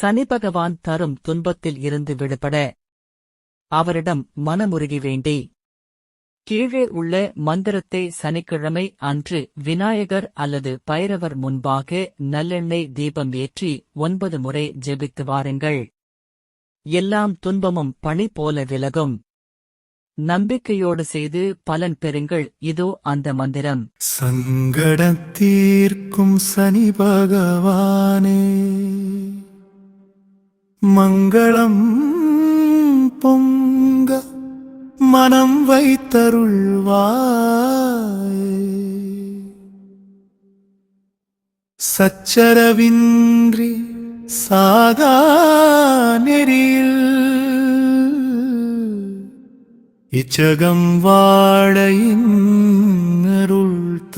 சனி பகவான் தரும் துன்பத்தில் இருந்து விடுபட. அவரிடம் மனமுருகி வேண்டி. கீழே உள்ள மந்திரத்தை சனிக்கிழமை அன்று விநாயகர் அல்லது பைரவர் முன்பாக நல்லெண்ணெய் தீபம் ஏற்றி ஒன்பது முறை ஜெபித்து வாருங்கள். எல்லாம் துன்பமும் பணி போல விலகும். நம்பிக்கையோடு செய்து பலன் பெறுங்கள். இதோ அந்த மந்திரம். சங்கடத்தீர்க்கும் சனி பகவானே. மங்களம் பொங்க மனம் வைத்தருள்வாய். சச்சரவின்றி சாதா நெறியில் இச்சகம் வாழையின் அருள்